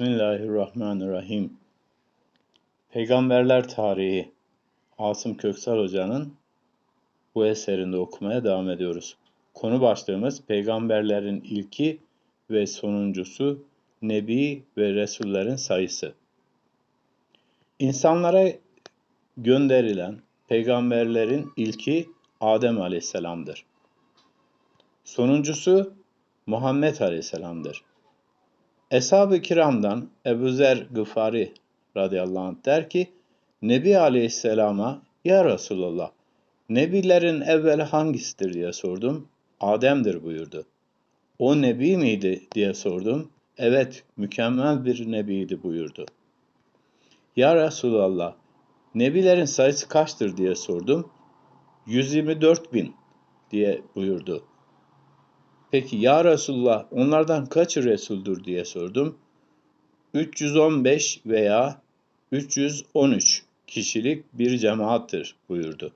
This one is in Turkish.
Bismillahirrahmanirrahim. Peygamberler Tarihi Asım Köksal Hoca'nın bu eserinde okumaya devam ediyoruz. Konu başlığımız peygamberlerin ilki ve sonuncusu Nebi ve Resullerin sayısı. İnsanlara gönderilen peygamberlerin ilki Adem Aleyhisselam'dır. Sonuncusu Muhammed Aleyhisselam'dır. Eshab-ı kiramdan Ebu Zer Gıfari radıyallahu anh der ki, Nebi aleyhisselama, Ya Resulallah, Nebilerin evveli hangisidir diye sordum. Adem'dir buyurdu. O nebi miydi diye sordum. Evet, mükemmel bir nebiydi buyurdu. Ya Resulallah, nebilerin sayısı kaçtır diye sordum. 124 bin diye buyurdu. Peki ya Resulullah onlardan kaçı Resul'dur diye sordum. 315 veya 313 kişilik bir cemaattir buyurdu.